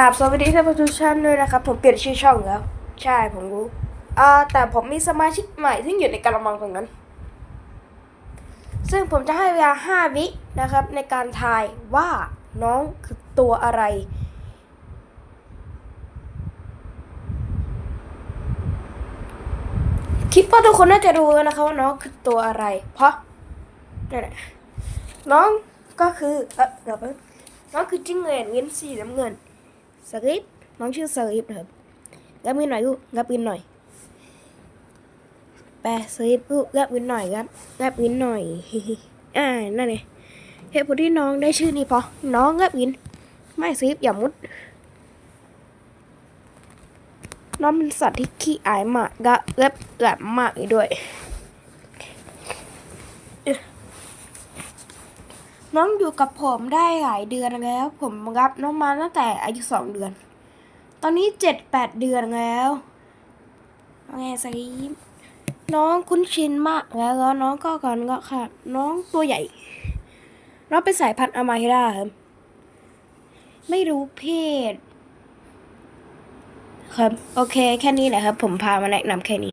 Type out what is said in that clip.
กราบสวัสดีท่านผู้ชมทุกท่านด้วยนะครับ ผมเปลี่ยนชื่อช่องแล้ว ใช่ผมรู้อ่าแต่ผมมีสมาชิกใหม่ที่อยู่ในกระมังตรงนั้น ซึ่งผมจะให้เวลาห้าวินะครับ ในการทายว่าน้องคือตัวอะไร คิดว่าทุกคนน่าจะรู้แล้วนะคะว่าน้องคือตัวอะไร เพราะนั่นแหละน้องก็คือเออเดี๋ยวแป๊บน้องคือจิ้งเหลนเว้นสีน้ำเงิน สลิปน้องชื่อสลิปนะครับงับมือหน่อยลูกงับมือหน่อยแปะสลิปลูกงับมือหน่อยครับงับมือหน่อยอ่านั่นไงเหตุผลที่น้องได้ชื่อนี้เพราะน้องงับมือไม่สลิปอย่ามุดน้องเป็นสัตว์ที่ขี้อายมากกะเล็บแหลมมากอีกด้วย น้องอยู่กับผมได้หลายเดือนแล้ว ผมรับน้องมาตั้งแต่อายุสองเดือน ตอนนี้เจ็ดแปดเดือนแล้วไงสกีมน้องคุ้นชินมากแล้วแล้วน้องก็ก่อนก็ค่ะ น้องตัวใหญ่ น้องเป็นสายพันธุ์อมาฮิราครับไม่รู้เพศ ครับ โอเค แค่นี้แหละครับ ผมพามาแนะนำแค่นี้